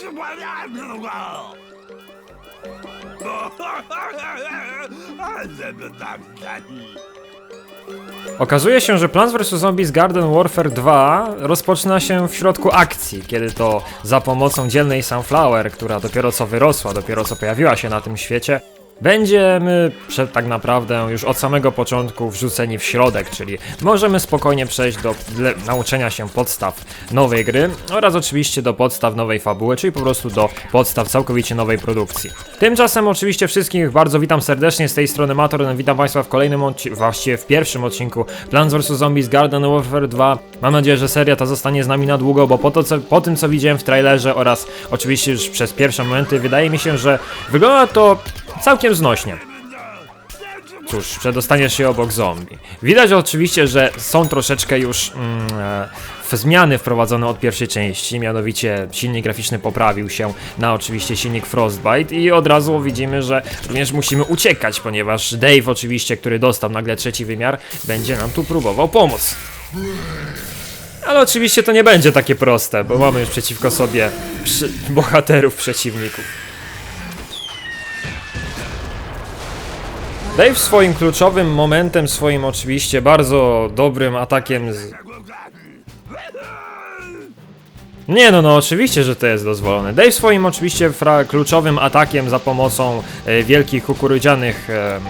Okazuje się, że Plants vs. Zombies Garden Warfare 2 rozpoczyna się w środku akcji, kiedy to za pomocą dzielnej Sunflower, która dopiero co wyrosła, dopiero co pojawiła się na tym świecie, będziemy tak naprawdę już od samego początku wrzuceni w środek, czyli możemy spokojnie przejść do nauczenia się podstaw nowej gry oraz oczywiście do podstaw nowej fabuły, czyli po prostu do podstaw całkowicie nowej produkcji. Tymczasem oczywiście wszystkich bardzo witam serdecznie z tej strony Mator, witam Państwa w kolejnym odcinku, właściwie w pierwszym odcinku Plants vs. Zombies Garden Warfare 2. Mam nadzieję, że seria ta zostanie z nami na długo, bo po, to, co, po tym co widziałem w trailerze oraz oczywiście już przez pierwsze momenty wydaje mi się, że wygląda to całkiem znośnie. Cóż, przedostaniesz się obok zombie. Widać oczywiście, że są troszeczkę już mm, e, w zmiany wprowadzone od pierwszej części, mianowicie silnik graficzny poprawił się na oczywiście silnik Frostbite i od razu widzimy, że również musimy uciekać, ponieważ Dave oczywiście, który dostał nagle trzeci wymiar, będzie nam tu próbował pomóc. Ale oczywiście to nie będzie takie proste, bo mamy już przeciwko sobie przy... bohaterów przeciwników. Dave swoim kluczowym momentem, swoim oczywiście bardzo dobrym atakiem z... Nie no, no oczywiście, że to jest dozwolone. Dave swoim oczywiście kluczowym atakiem za pomocą e, wielkich kukurydzianych em,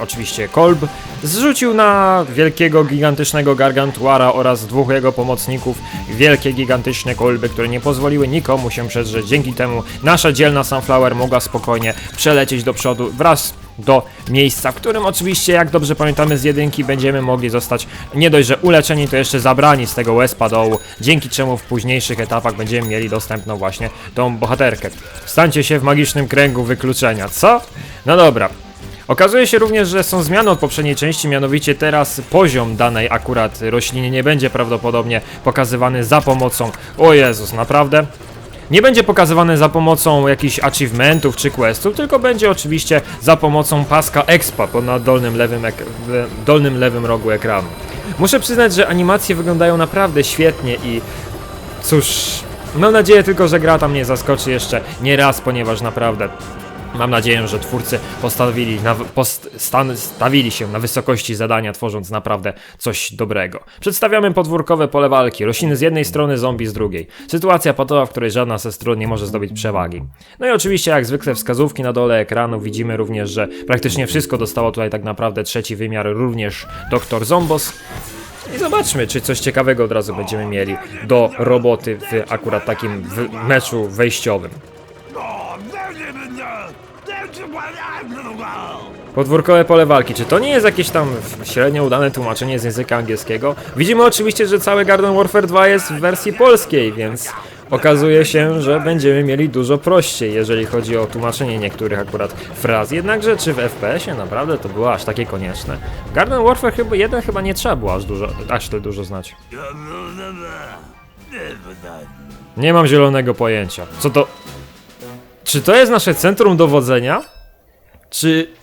oczywiście kolb zrzucił na wielkiego gigantycznego gargantuara oraz dwóch jego pomocników wielkie gigantyczne kolby, które nie pozwoliły nikomu się przedrzeć. Dzięki temu nasza dzielna Sunflower mogła spokojnie przelecieć do przodu wraz do miejsca, w którym oczywiście, jak dobrze pamiętamy z jedynki, będziemy mogli zostać nie dość, że uleczeni, to jeszcze zabrani z tego łezpa dołu, dzięki czemu w późniejszych etapach będziemy mieli dostępną właśnie tą bohaterkę. Stańcie się w magicznym kręgu wykluczenia, co? No dobra. Okazuje się również, że są zmiany od poprzedniej części, mianowicie teraz poziom danej akurat rośliny nie będzie prawdopodobnie pokazywany za pomocą... O Jezus, naprawdę? Nie będzie pokazywany za pomocą jakichś achievementów czy questów, tylko będzie oczywiście za pomocą paska expa po na dolnym lewym, dolnym lewym rogu ekranu. Muszę przyznać, że animacje wyglądają naprawdę świetnie i cóż, mam nadzieję tylko, że gra tam nie zaskoczy jeszcze nie raz, ponieważ naprawdę Mam nadzieję, że twórcy postawili, na, się na wysokości zadania, tworząc naprawdę coś dobrego. Przedstawiamy podwórkowe pole walki, rośliny z jednej strony, zombie z drugiej. Sytuacja patowa, w której żadna ze stron nie może zdobyć przewagi. No i oczywiście, jak zwykle, wskazówki na dole ekranu. Widzimy również, że praktycznie wszystko dostało tutaj tak naprawdę trzeci wymiar, również Dr. Zombos. I zobaczmy, czy coś ciekawego od razu będziemy mieli do roboty w akurat takim w meczu wejściowym. Podwórkowe pole walki. Czy to nie jest jakieś tam średnio udane tłumaczenie z języka angielskiego? Widzimy oczywiście, że cały Garden Warfare 2 jest w wersji polskiej, więc okazuje się, że będziemy mieli dużo prościej, jeżeli chodzi o tłumaczenie niektórych akurat fraz. Jednakże, czy w FPS-ie naprawdę to było aż takie konieczne? W Garden Warfare chyba jeden chyba nie trzeba było aż dużo, aż tyle dużo znać. Nie mam zielonego pojęcia. Co to... Czy to jest nasze centrum dowodzenia? Czy...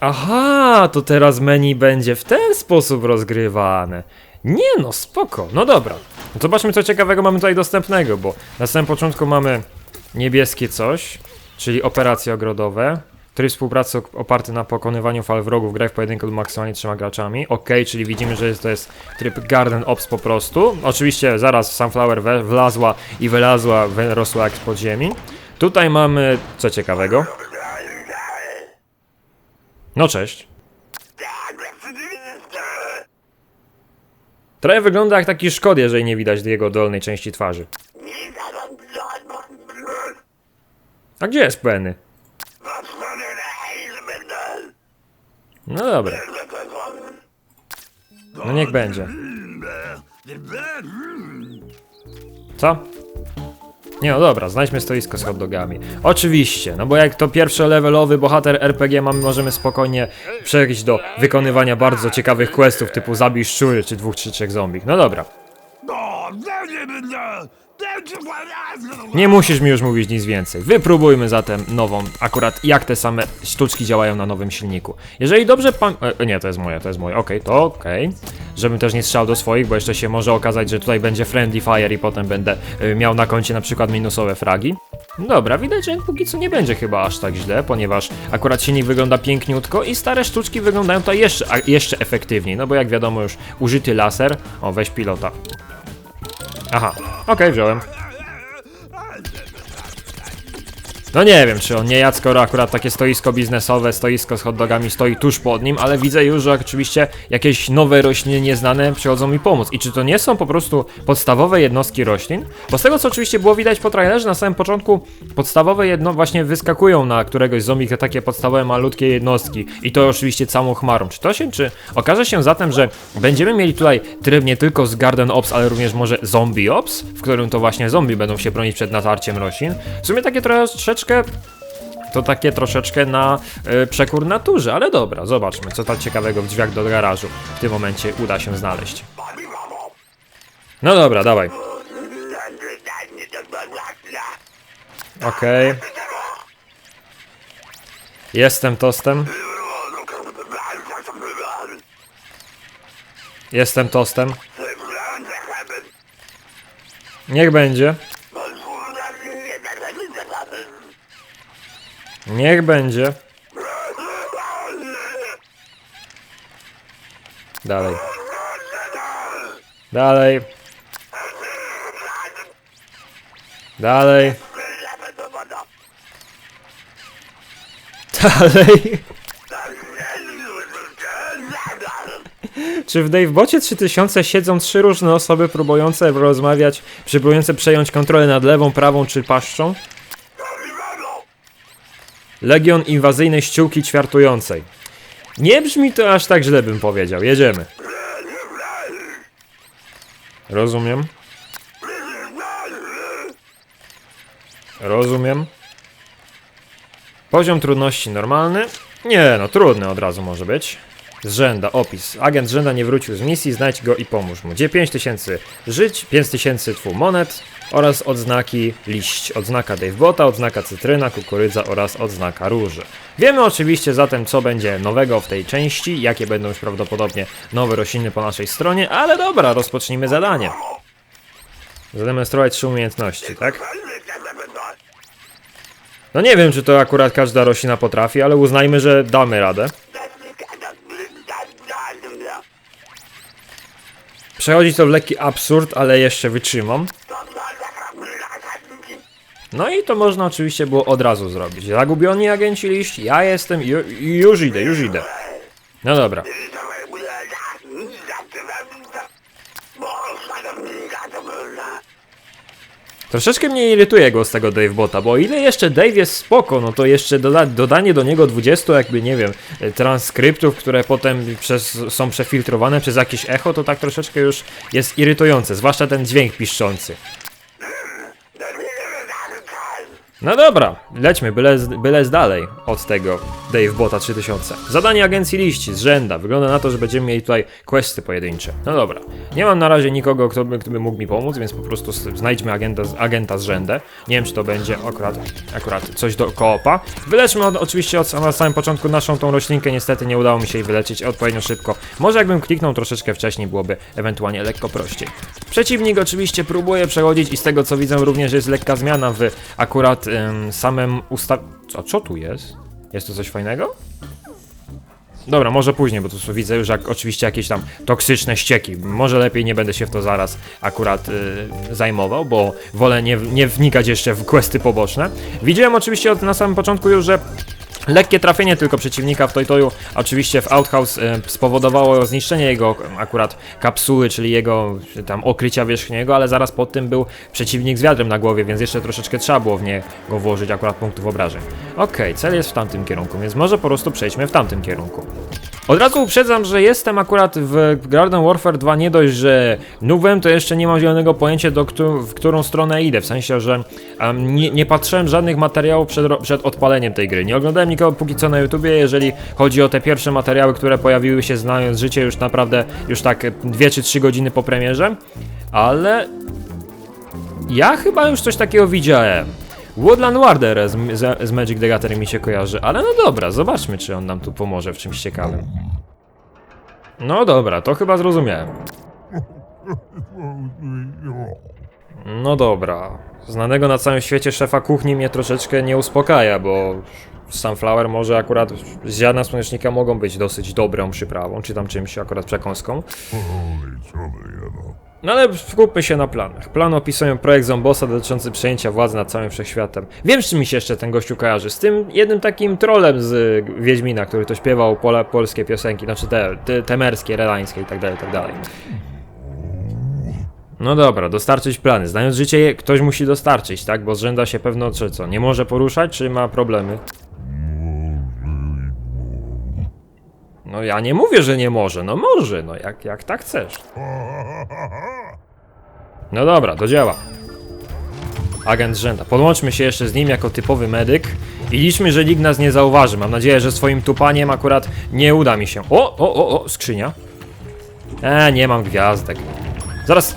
Aha, to teraz menu będzie w ten sposób rozgrywane. Nie no, spoko. No dobra. Zobaczmy co ciekawego mamy tutaj dostępnego, bo na samym początku mamy niebieskie coś, czyli operacje ogrodowe. Tryb współpracy op- oparty na pokonywaniu fal wrogów, graj w pojedynku lub maksymalnie trzema graczami. Ok, czyli widzimy, że jest, to jest tryb Garden Ops po prostu. Oczywiście zaraz Sunflower we, wlazła i wylazła, wyrosła jak z podziemi. Tutaj mamy co ciekawego. No cześć. Trochę wygląda jak taki szkod, jeżeli nie widać jego dolnej części twarzy. A gdzie jest Penny? No dobra. No niech będzie. Co? Nie no dobra, znajdźmy stoisko z hot dogami. Oczywiście, no bo jak to pierwszolevelowy bohater RPG mamy, możemy spokojnie przejść do wykonywania bardzo ciekawych questów typu zabij szczury czy dwóch czy trzech zombich. No dobra. Nie musisz mi już mówić nic więcej. Wypróbujmy zatem nową, akurat jak te same sztuczki działają na nowym silniku. Jeżeli dobrze pan... E, nie, to jest moje, to jest moje. Okej, to okej. Żebym też nie strzał do swoich, bo jeszcze się może okazać, że tutaj będzie friendly fire i potem będę e, miał na koncie na przykład minusowe fragi. Dobra, widać, że póki co nie będzie chyba aż tak źle, ponieważ akurat silnik wygląda piękniutko i stare sztuczki wyglądają tutaj jeszcze, jeszcze efektywniej, no bo jak wiadomo już użyty laser... O, weź pilota. Aha, okej, wziąłem. No nie wiem, czy on nie jadł, skoro akurat takie stoisko biznesowe, stoisko z hot dogami stoi tuż pod nim, ale widzę już, że oczywiście jakieś nowe rośliny nieznane przychodzą mi pomóc. I czy to nie są po prostu podstawowe jednostki roślin? Bo z tego, co oczywiście było widać po trailerze, na samym początku podstawowe jedno właśnie wyskakują na któregoś zombie takie podstawowe malutkie jednostki i to oczywiście całą chmarą. Czy to się, czy okaże się zatem, że będziemy mieli tutaj tryb nie tylko z Garden Ops, ale również może Zombie Ops, w którym to właśnie zombie będą się bronić przed natarciem roślin? W sumie takie troszeczkę to takie troszeczkę na y, przekór naturze, ale dobra, zobaczmy, co tam ciekawego w drzwiach do garażu w tym momencie uda się znaleźć. No dobra, dawaj. Okej. Jestem tostem. Jestem tostem. Niech będzie. Niech będzie. Dalej. Dalej. Dalej. Dalej. Czy w Davebocie 3000 siedzą trzy różne osoby próbujące rozmawiać, próbujące przejąć kontrolę nad lewą, prawą czy paszczą? Legion inwazyjnej ściółki ćwiartującej. Nie brzmi to aż tak źle, bym powiedział. Jedziemy. Rozumiem. Rozumiem. Poziom trudności normalny. Nie, no trudny od razu może być. Zrzęda, opis. Agent Zrzęda nie wrócił z misji, znajdź go i pomóż mu. Gdzie 5000 żyć, 5000 twu monet oraz odznaki liść. Odznaka Davebota, odznaka cytryna, kukurydza oraz odznaka róży. Wiemy oczywiście zatem, co będzie nowego w tej części, jakie będą już prawdopodobnie nowe rośliny po naszej stronie, ale dobra, rozpocznijmy zadanie. Zademonstrować trzy umiejętności, tak? No nie wiem, czy to akurat każda roślina potrafi, ale uznajmy, że damy radę. Przechodzi to w lekki absurd, ale jeszcze wytrzymam. No i to można oczywiście było od razu zrobić. Zagubioni agenci liść, ja jestem, ju, już idę, już idę. No dobra. Troszeczkę mnie irytuje głos tego Davebota, bo o ile jeszcze Dave jest spoko, no to jeszcze doda dodanie do niego 20 jakby, nie wiem, transkryptów, które potem przez, są przefiltrowane przez jakieś echo, to tak troszeczkę już jest irytujące, zwłaszcza ten dźwięk piszczący. No dobra, lećmy, byle, byle z dalej od tego Dave Bota 3000. Zadanie agencji liści z rzęda. Wygląda na to, że będziemy mieli tutaj questy pojedyncze. No dobra, nie mam na razie nikogo, kto by, kto by mógł mi pomóc, więc po prostu znajdźmy agenta, agenta z rzędę. Nie wiem, czy to będzie akurat, akurat coś do koopa. Wyleczmy od, oczywiście od, na samym początku naszą tą roślinkę, niestety nie udało mi się jej wyleczyć odpowiednio szybko. Może jakbym kliknął troszeczkę wcześniej, byłoby ewentualnie lekko prościej. Przeciwnik oczywiście próbuje przechodzić i z tego co widzę również jest lekka zmiana w akurat ym, samym ustaw... Co, co tu jest? Jest to coś fajnego? Dobra, może później, bo tu widzę już jak, oczywiście jakieś tam toksyczne ścieki. Może lepiej nie będę się w to zaraz akurat y, zajmował, bo wolę nie, nie wnikać jeszcze w questy poboczne. Widziałem oczywiście od, na samym początku już, że Lekkie trafienie tylko przeciwnika w Toytoju, oczywiście w Outhouse e, spowodowało zniszczenie jego akurat kapsuły, czyli jego e, tam okrycia wierzchniego, ale zaraz pod tym był przeciwnik z wiadrem na głowie, więc jeszcze troszeczkę trzeba było w niego włożyć akurat punktów obrażeń. Okej, cel jest w tamtym kierunku, więc może po prostu przejdźmy w tamtym kierunku. Od razu uprzedzam, że jestem akurat w Garden Warfare 2 nie dość, że nubem, to jeszcze nie mam zielonego pojęcia, do któ- w którą stronę idę. W sensie, że em, nie, nie patrzyłem żadnych materiałów przed, przed odpaleniem tej gry. Nie oglądałem nikogo póki co na YouTubie, jeżeli chodzi o te pierwsze materiały, które pojawiły się znając życie już naprawdę, już tak 2 czy 3 godziny po premierze. Ale Ja chyba już coś takiego widziałem. Woodland Wanderer z, z, z Magic the Gathering mi się kojarzy, ale no dobra, zobaczmy czy on nam tu pomoże w czymś ciekawym. No dobra, to chyba zrozumiałem. No dobra. Znanego na całym świecie szefa kuchni mnie troszeczkę nie uspokaja, bo sunflower może akurat z ziarna słonecznika mogą być dosyć dobrą przyprawą, czy tam czymś akurat przekąską. No ale skupmy się na planach. Plany opisują projekt Zombosa dotyczący przejęcia władzy nad całym wszechświatem. Wiem, z czym mi się jeszcze ten gościu kojarzy. Z tym jednym takim trolem z y, Wiedźmina, który to śpiewał polskie piosenki, znaczy te, te temerskie, redańskie i tak tak dalej. No dobra, dostarczyć plany. Znając życie, ktoś musi dostarczyć, tak? Bo zrzęda się pewno, czy co, nie może poruszać, czy ma problemy? No ja nie mówię, że nie może, no może, no jak, jak tak chcesz. No dobra, do dzieła. Agent Rzęda. Podłączmy się jeszcze z nim jako typowy medyk i liczmy, że nikt nas nie zauważy. Mam nadzieję, że swoim tupaniem akurat nie uda mi się. O, o, o, o, skrzynia. E, nie mam gwiazdek. Zaraz.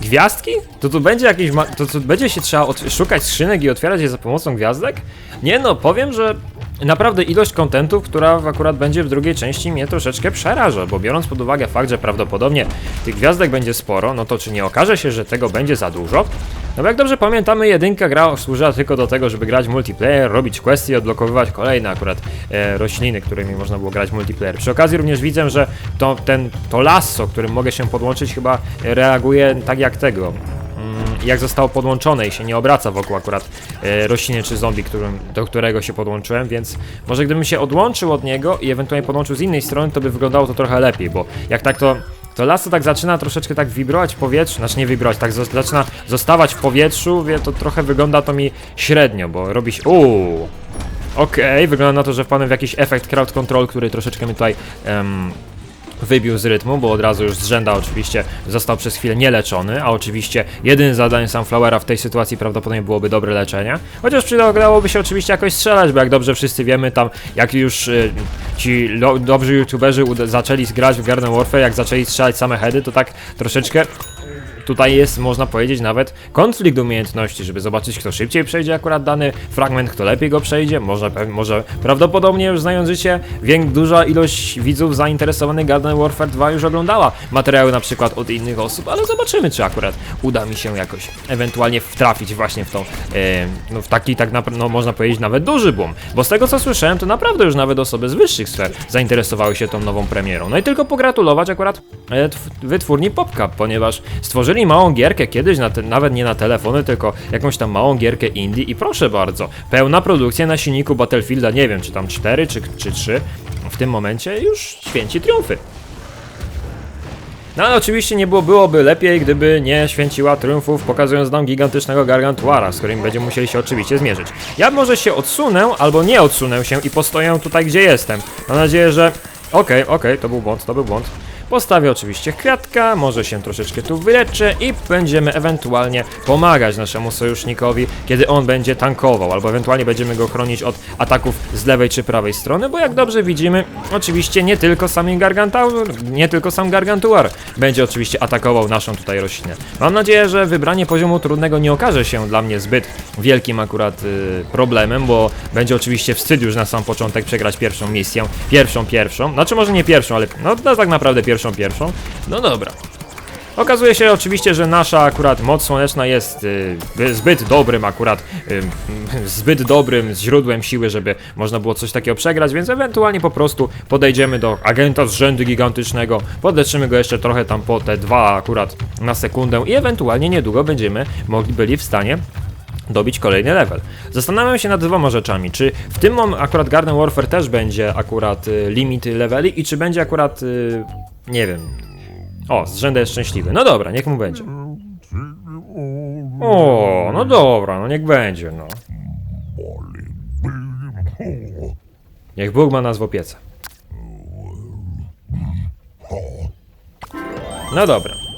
Gwiazdki? To tu będzie jakiś. Ma- to, to będzie się trzeba szukać skrzynek i otwierać je za pomocą gwiazdek? Nie no, powiem, że naprawdę ilość kontentów, która akurat będzie w drugiej części mnie troszeczkę przeraża, bo biorąc pod uwagę fakt, że prawdopodobnie tych gwiazdek będzie sporo, no to czy nie okaże się, że tego będzie za dużo? No bo jak dobrze pamiętamy, jedynka gra służyła tylko do tego, żeby grać multiplayer, robić questy i odblokowywać kolejne akurat e, rośliny, którymi można było grać multiplayer. Przy okazji również widzę, że to, ten, to lasso, którym mogę się podłączyć chyba reaguje tak jak tego. Jak zostało podłączone i się nie obraca wokół akurat e, rośliny czy zombie, którym, do którego się podłączyłem, więc może gdybym się odłączył od niego i ewentualnie podłączył z innej strony, to by wyglądało to trochę lepiej, bo jak tak to to lasso tak zaczyna troszeczkę tak wibrować w powietrzu, znaczy nie wibrować, tak zaczyna zostawać w powietrzu, wie, to trochę wygląda to mi średnio, bo robi się... Uuu. Okej, wygląda na to, że wpadłem w jakiś efekt crowd control, który troszeczkę mnie tutaj em, wybił z rytmu, bo od razu już z rzęda oczywiście został przez chwilę nieleczony, a oczywiście jedynym zadaniem Sunflowera w tej sytuacji prawdopodobnie byłoby dobre leczenie. Chociaż przydałoby się oczywiście jakoś strzelać, bo jak dobrze wszyscy wiemy, tam jak już y, ci dobrzy youtuberzy zaczęli grać w Garden Warfare, jak zaczęli strzelać same heady, to tak troszeczkę tutaj jest, można powiedzieć, nawet konflikt umiejętności, żeby zobaczyć, kto szybciej przejdzie akurat dany fragment, kto lepiej go przejdzie. Może, może prawdopodobnie już znając życie, wiek, duża ilość widzów zainteresowanych Garden Warfare 2 już oglądała materiały na przykład od innych osób, ale zobaczymy, czy akurat uda mi się jakoś ewentualnie wtrafić właśnie w tą, e, no w taki tak naprawdę, no można powiedzieć nawet duży boom, bo z tego co słyszałem, to naprawdę już nawet osoby z wyższych sfer zainteresowały się tą nową premierą. No i tylko pogratulować akurat tw- wytwórni PopCap, ponieważ stworzyli małą gierkę kiedyś, na te, nawet nie na telefony, tylko jakąś tam małą gierkę indie i proszę bardzo, pełna produkcja na silniku Battlefielda, nie wiem czy tam 4 czy, czy 3, w tym momencie już święci triumfy. No ale oczywiście nie było, byłoby lepiej, gdyby nie święciła triumfów, pokazując nam gigantycznego gargantuara, z którym będziemy musieli się oczywiście zmierzyć. Ja może się odsunę, albo nie odsunę się i postoję tutaj, gdzie jestem. Mam nadzieję, że... Okej, okej, to był błąd, to był błąd. Postawię oczywiście kwiatka, może się troszeczkę tu wyleczę i będziemy ewentualnie pomagać naszemu sojusznikowi, kiedy on będzie tankował, albo ewentualnie będziemy go chronić od ataków z lewej czy prawej strony, bo jak dobrze widzimy, oczywiście nie tylko sami Gargantuar, nie tylko sam Gargantuar będzie oczywiście atakował naszą tutaj roślinę. Mam nadzieję, że wybranie poziomu trudnego nie okaże się dla mnie zbyt wielkim akurat y, problemem, bo będzie oczywiście wstyd już na sam początek przegrać pierwszą misję, pierwszą pierwszą, znaczy może nie pierwszą, ale no tak naprawdę pierwszą pierwszą. No dobra. Okazuje się oczywiście, że nasza akurat moc słoneczna jest y, zbyt dobrym akurat, y, zbyt dobrym źródłem siły, żeby można było coś takiego przegrać, więc ewentualnie po prostu podejdziemy do agenta z rzędu gigantycznego, podleczymy go jeszcze trochę tam po te dwa akurat na sekundę i ewentualnie niedługo będziemy mogli byli w stanie dobić kolejny level. Zastanawiam się nad dwoma rzeczami, czy w tym akurat Garden Warfare też będzie akurat y, limit leveli i czy będzie akurat, y, nie wiem, o, z rzędu jest szczęśliwy. No dobra, niech mu będzie. O, no dobra, no niech będzie, no. Niech Bóg ma nas w opiece. No dobra.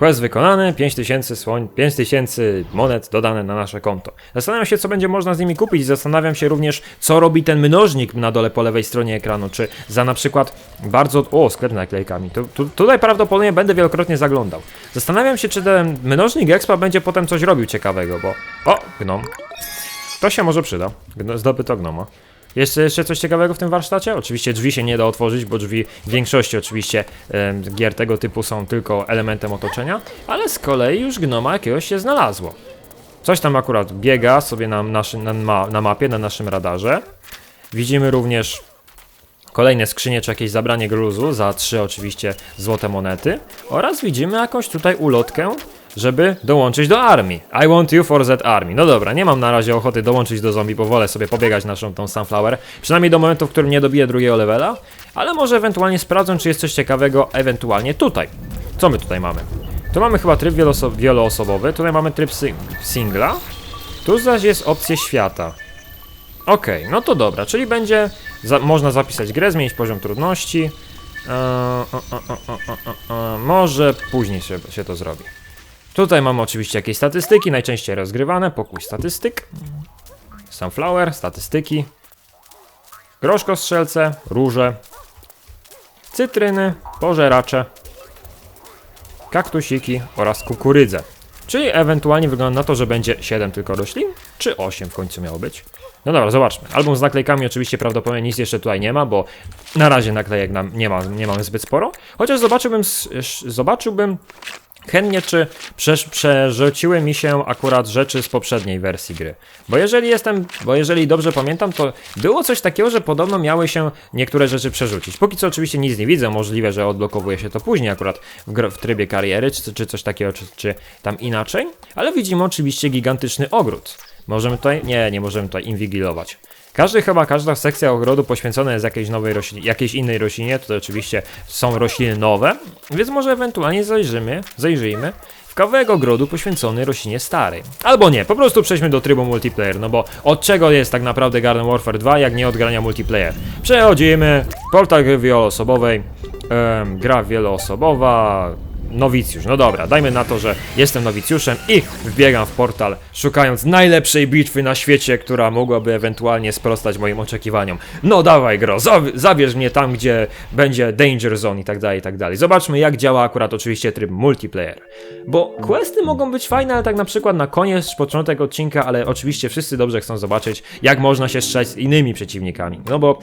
Quest wykonany, 5000 słoń, 5000 monet dodane na nasze konto. Zastanawiam się, co będzie można z nimi kupić. Zastanawiam się również, co robi ten mnożnik na dole po lewej stronie ekranu. Czy za na przykład bardzo. O, sklep naklejkami. Tu, tu, tutaj prawdopodobnie będę wielokrotnie zaglądał. Zastanawiam się, czy ten mnożnik expa będzie potem coś robił ciekawego, bo. O, gnom. To się może przyda. Zdobyto gnoma. Jeszcze, jeszcze coś ciekawego w tym warsztacie? Oczywiście drzwi się nie da otworzyć, bo drzwi w większości oczywiście gier tego typu są tylko elementem otoczenia, ale z kolei już gnoma jakiegoś się znalazło. Coś tam akurat biega sobie na, naszy, na, ma, na mapie, na naszym radarze. Widzimy również kolejne skrzynie czy jakieś zabranie gruzu za trzy oczywiście złote monety oraz widzimy jakąś tutaj ulotkę, żeby dołączyć do armii. I want you for that army. No dobra, nie mam na razie ochoty dołączyć do zombie, bo wolę sobie pobiegać naszą tą Sunflower, przynajmniej do momentu, w którym nie dobiję drugiego levela, ale może ewentualnie sprawdzę, czy jest coś ciekawego ewentualnie tutaj. Co my tutaj mamy? Tu mamy chyba tryb wieloosobowy, tutaj mamy tryb sing- singla, tu zaś jest opcja świata. Okej, no to dobra, czyli będzie. Za, można zapisać grę, zmienić poziom trudności. Eee, o, o, o, o, o, o, może później się, się to zrobi. Tutaj mamy oczywiście jakieś statystyki, najczęściej rozgrywane, pokój statystyk. Sunflower, statystyki. Groszko strzelce, róże. Cytryny, pożeracze. Kaktusiki oraz kukurydzę. Czyli ewentualnie wygląda na to, że będzie 7 tylko roślin, czy 8 w końcu miało być. No dobra, zobaczmy. Album z naklejkami oczywiście prawdopodobnie nic jeszcze tutaj nie ma, bo na razie naklejek nam nie, ma, nie mamy zbyt sporo. Chociaż zobaczyłbym, zobaczyłbym chętnie, czy przerzuciły mi się akurat rzeczy z poprzedniej wersji gry. Bo jeżeli jestem, bo jeżeli dobrze pamiętam, to było coś takiego, że podobno miały się niektóre rzeczy przerzucić. Póki co oczywiście nic nie widzę, możliwe, że odblokowuje się to później akurat w, w trybie kariery, czy, czy coś takiego, czy, czy tam inaczej. Ale widzimy oczywiście gigantyczny ogród. Możemy tutaj, nie, nie możemy tutaj inwigilować. Każdy chyba, każda sekcja ogrodu poświęcona jest jakiejś nowej roślinie, jakiejś innej roślinie, tutaj oczywiście są rośliny nowe, więc może ewentualnie zajrzymy, zajrzyjmy w kawałek ogrodu poświęcony roślinie starej. Albo nie, po prostu przejdźmy do trybu multiplayer, no bo od czego jest tak naprawdę Garden Warfare 2, jak nie od grania multiplayer? Przechodzimy, portal gry wieloosobowej, gra wieloosobowa, nowicjusz. No dobra, dajmy na to, że jestem nowicjuszem i wbiegam w portal, szukając najlepszej bitwy na świecie, która mogłaby ewentualnie sprostać moim oczekiwaniom. No dawaj, gro, zabierz mnie tam, gdzie będzie Danger Zone i tak dalej, i tak dalej. Zobaczmy, jak działa akurat oczywiście tryb multiplayer. Bo questy mogą być fajne, ale tak na przykład na koniec, początek odcinka, ale oczywiście wszyscy dobrze chcą zobaczyć, jak można się strzelać z innymi przeciwnikami. No bo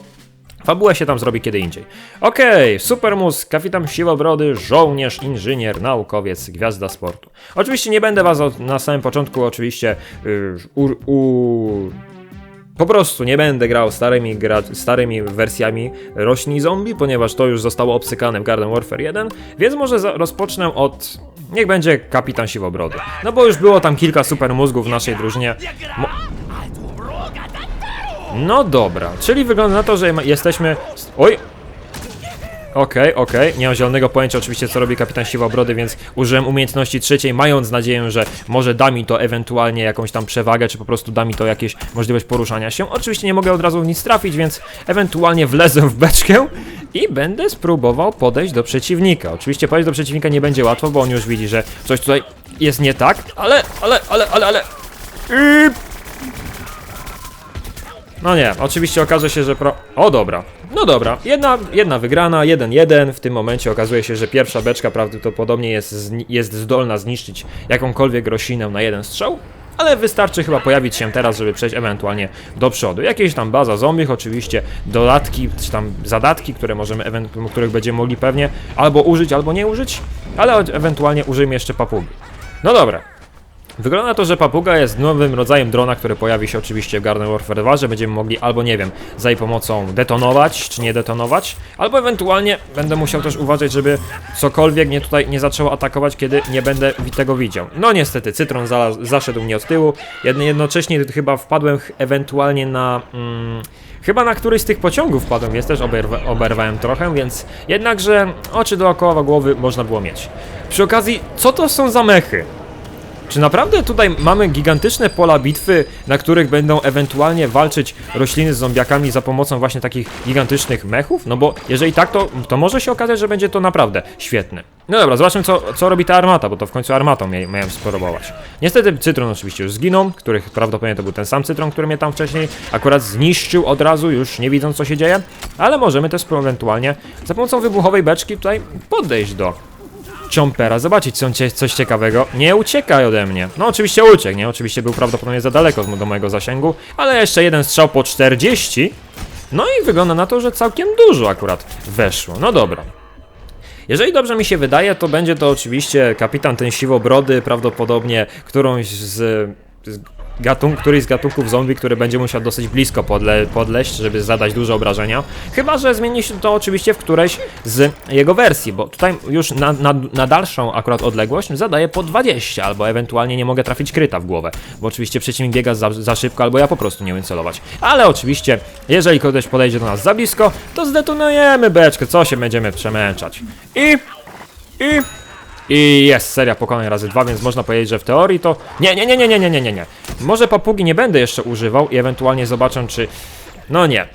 Fabuła się tam zrobi kiedy indziej. Okej, Supermus, kapitan Siłobrody, żołnierz, inżynier, naukowiec, gwiazda sportu. Oczywiście nie będę was na samym początku oczywiście y, u, u, po prostu nie będę grał starymi, gra, starymi wersjami roślin zombie, ponieważ to już zostało obsykane w Garden Warfare 1, więc może za, rozpocznę od... Niech będzie kapitan Siwobrody. No bo już było tam kilka super mózgów w naszej drużynie. Mo- no dobra, czyli wygląda na to, że jesteśmy... Oj! Okej, okej, nie mam zielonego pojęcia oczywiście co robi kapitan Siwobrody, więc użyłem umiejętności trzeciej, mając nadzieję, że może da mi to ewentualnie jakąś tam przewagę, czy po prostu da mi to jakieś możliwość poruszania się. Oczywiście nie mogę od razu w nic trafić, więc ewentualnie wlezę w beczkę i będę spróbował podejść do przeciwnika. Oczywiście podejść do przeciwnika nie będzie łatwo, bo on już widzi, że coś tutaj jest nie tak, ale, ale, ale, ale, ale... I no nie, oczywiście okaże się, że pro... O dobra, no dobra, jedna, jedna wygrana, 1-1, w tym momencie okazuje się, że pierwsza beczka prawdopodobnie jest, jest zdolna zniszczyć jakąkolwiek roślinę na jeden strzał, ale wystarczy chyba pojawić się teraz, żeby przejść ewentualnie do przodu. Jakieś tam baza zombich, oczywiście dodatki, czy tam zadatki, które możemy, których będziemy mogli pewnie albo użyć, albo nie użyć, ale ewentualnie użyjmy jeszcze papugi. No dobra, Wygląda to, że papuga jest nowym rodzajem drona, który pojawi się oczywiście w Garden Warfare 2, że będziemy mogli albo nie wiem, za jej pomocą detonować, czy nie detonować, albo ewentualnie będę musiał też uważać, żeby cokolwiek mnie tutaj nie zaczęło atakować, kiedy nie będę tego widział. No niestety, cytron za, zaszedł mnie od tyłu, Jedno, jednocześnie chyba wpadłem ewentualnie na... Mm, Chyba na któryś z tych pociągów wpadłem, więc też oberwa, oberwałem trochę, więc jednakże oczy dookoła głowy można było mieć. Przy okazji, co to są za mechy? Czy naprawdę tutaj mamy gigantyczne pola bitwy, na których będą ewentualnie walczyć rośliny z zombiakami za pomocą właśnie takich gigantycznych mechów? No bo jeżeli tak, to, to może się okazać, że będzie to naprawdę świetne. No dobra, zobaczmy co, co robi ta armata, bo to w końcu armatą mia miałem spróbować. Niestety cytron oczywiście już zginął, których prawdopodobnie to był ten sam cytron, który mnie tam wcześniej akurat zniszczył od razu, już nie widząc co się dzieje, ale możemy też ewentualnie za pomocą wybuchowej beczki tutaj podejść do Chompera, zobaczyć co, cie- coś ciekawego. Nie uciekaj ode mnie. No oczywiście uciekł, nie? Oczywiście był prawdopodobnie za daleko do mojego zasięgu, ale jeszcze jeden strzał po 40. No i wygląda na to, że całkiem dużo akurat weszło. No dobra. Jeżeli dobrze mi się wydaje, to będzie to oczywiście kapitan ten siwobrody, prawdopodobnie którąś z, z gatung, któryś z gatunków zombie, który będzie musiał dosyć blisko podle, podleść, żeby zadać duże obrażenia. Chyba, że zmieni się to oczywiście w którejś z jego wersji, bo tutaj już na, na, na dalszą akurat odległość zadaje po 20, albo ewentualnie nie mogę trafić kryta w głowę, bo oczywiście przeciwnik biega za, za szybko, albo ja po prostu nie umiem celować. Ale oczywiście, jeżeli ktoś podejdzie do nas za blisko, to zdetonujemy beczkę, co się będziemy przemęczać. I... i... I jest seria pokonań razy dwa, więc można powiedzieć, że w teorii to... Nie, nie, nie, nie, nie, nie, nie, nie, nie. Może papugi nie będę jeszcze używał i ewentualnie zobaczę, czy... No nie.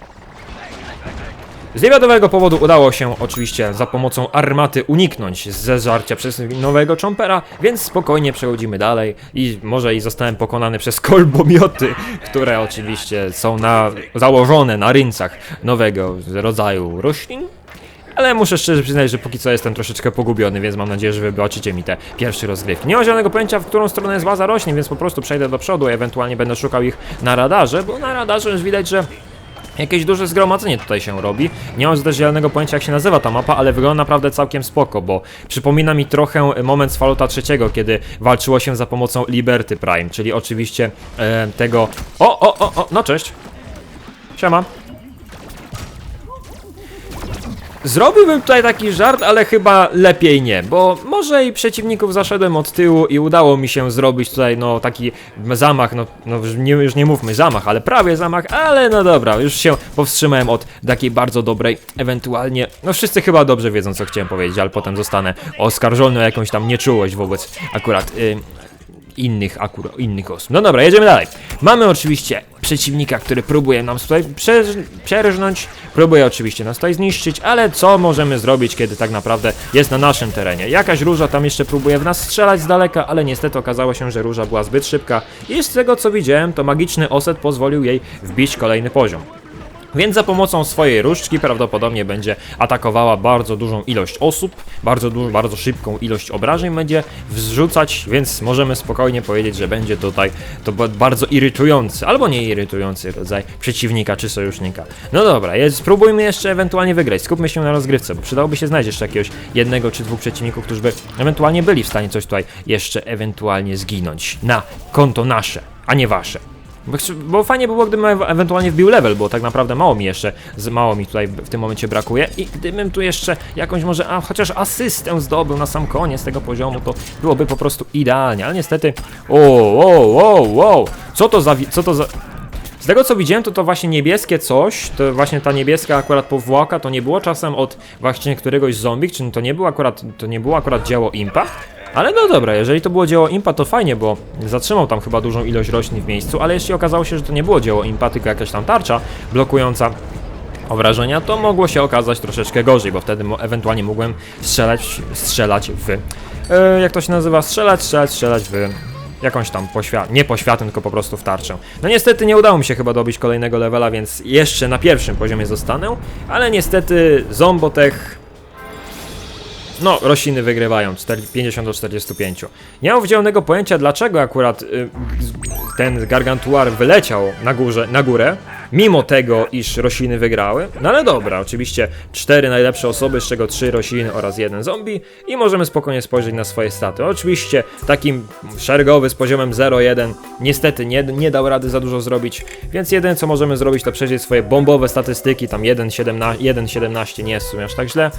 Z niewiadomego powodu udało się oczywiście za pomocą armaty uniknąć zeżarcia przez nowego chompera, więc spokojnie przechodzimy dalej i może i zostałem pokonany przez kolbomioty, które oczywiście są na, założone na ryncach nowego rodzaju roślin. Ale muszę szczerze przyznać, że póki co jestem troszeczkę pogubiony, więc mam nadzieję, że wybaczycie mi te pierwsze rozgrywki. Nie mam żadnego pojęcia, w którą stronę jest baza roślin, więc po prostu przejdę do przodu, ewentualnie będę szukał ich na radarze, bo na radarze już widać, że Jakieś duże zgromadzenie tutaj się robi. Nie mam też żadnego pojęcia jak się nazywa ta mapa, ale wygląda naprawdę całkiem spoko, bo przypomina mi trochę moment z Fallouta trzeciego, kiedy walczyło się za pomocą Liberty Prime, czyli oczywiście e, tego... O, o, o, o, no cześć. Siema. Zrobiłbym tutaj taki żart, ale chyba lepiej nie, bo może i przeciwników zaszedłem od tyłu i udało mi się zrobić tutaj no taki zamach, no, no nie, już nie mówmy zamach, ale prawie zamach, ale no dobra, już się powstrzymałem od takiej bardzo dobrej, ewentualnie, no wszyscy chyba dobrze wiedzą co chciałem powiedzieć, ale potem zostanę oskarżony o jakąś tam nieczułość wobec akurat y, innych akurat innych osób. No dobra, jedziemy dalej. Mamy oczywiście przeciwnika, który próbuje nam tutaj przerżnąć, próbuje oczywiście nas tutaj zniszczyć, ale co możemy zrobić, kiedy tak naprawdę jest na naszym terenie? Jakaś róża tam jeszcze próbuje w nas strzelać z daleka, ale niestety okazało się, że róża była zbyt szybka i z tego co widziałem, to magiczny oset pozwolił jej wbić kolejny poziom. Więc za pomocą swojej różdżki prawdopodobnie będzie atakowała bardzo dużą ilość osób, bardzo, du- bardzo szybką ilość obrażeń będzie wrzucać, więc możemy spokojnie powiedzieć, że będzie tutaj to ba- bardzo irytujący, albo nie irytujący rodzaj przeciwnika czy sojusznika. No dobra, jest, spróbujmy jeszcze ewentualnie wygrać, skupmy się na rozgrywce, bo przydałoby się znaleźć jeszcze jakiegoś jednego czy dwóch przeciwników, którzy by ewentualnie byli w stanie coś tutaj jeszcze ewentualnie zginąć na konto nasze, a nie wasze. Bo, fajnie by było, gdybym ew- ewentualnie wbił level, bo tak naprawdę mało mi jeszcze, mało mi tutaj w tym momencie brakuje i gdybym tu jeszcze jakąś może, a chociaż asystę zdobył na sam koniec tego poziomu, to byłoby po prostu idealnie, ale niestety, o, o, o, o, co to za, co to za... Z tego co widziałem, to to właśnie niebieskie coś, to właśnie ta niebieska akurat powłoka, to nie było czasem od właśnie któregoś zombie, czy to nie było akurat, to nie było akurat dzieło impa? Ale no dobra, jeżeli to było dzieło impa, to fajnie, bo zatrzymał tam chyba dużą ilość roślin w miejscu, ale jeśli okazało się, że to nie było dzieło impa, tylko jakaś tam tarcza blokująca obrażenia, to mogło się okazać troszeczkę gorzej, bo wtedy ewentualnie mogłem strzelać, strzelać w... E, jak to się nazywa? Strzelać, strzelać, strzelać w jakąś tam poświat, nie poświatę, tylko po prostu w tarczę. No niestety nie udało mi się chyba dobić kolejnego levela, więc jeszcze na pierwszym poziomie zostanę, ale niestety Zombotech no, rośliny wygrywają 4, 50 do 45. Nie mam wdzielonego pojęcia, dlaczego akurat y, ten gargantuar wyleciał na, górze, na górę, mimo tego, iż rośliny wygrały. No ale dobra, oczywiście cztery najlepsze osoby, z czego trzy rośliny oraz jeden zombie i możemy spokojnie spojrzeć na swoje staty. Oczywiście takim szeregowy z poziomem 0-1 niestety nie, nie dał rady za dużo zrobić, więc jedyne co możemy zrobić to przejrzeć swoje bombowe statystyki, tam 1,17 1,17 nie jest w sumie aż tak źle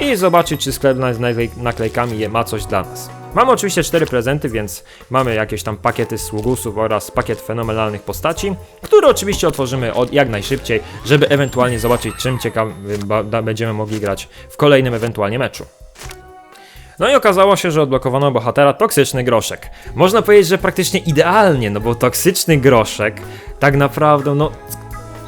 i zobaczyć, czy sklep z naklej- naklejkami ma coś dla nas. Mamy oczywiście cztery prezenty, więc mamy jakieś tam pakiety sługusów oraz pakiet fenomenalnych postaci, które oczywiście otworzymy od, jak najszybciej, żeby ewentualnie zobaczyć, czym ciekawy ba- da- będziemy mogli grać w kolejnym ewentualnie meczu. No i okazało się, że odblokowano bohatera Toksyczny Groszek. Można powiedzieć, że praktycznie idealnie, no bo Toksyczny Groszek tak naprawdę, no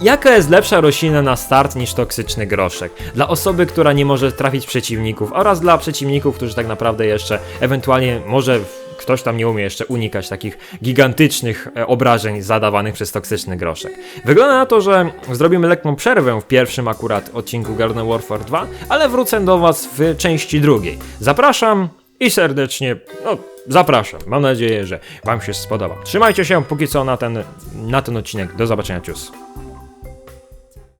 Jaka jest lepsza roślina na start niż toksyczny groszek? Dla osoby, która nie może trafić przeciwników oraz dla przeciwników, którzy tak naprawdę jeszcze ewentualnie może ktoś tam nie umie jeszcze unikać takich gigantycznych e, obrażeń zadawanych przez toksyczny groszek. Wygląda na to, że zrobimy lekką przerwę w pierwszym akurat odcinku Garden Warfare 2, ale wrócę do Was w części drugiej. Zapraszam i serdecznie, no zapraszam. Mam nadzieję, że Wam się spodoba. Trzymajcie się póki co na ten, na ten odcinek. Do zobaczenia, cius.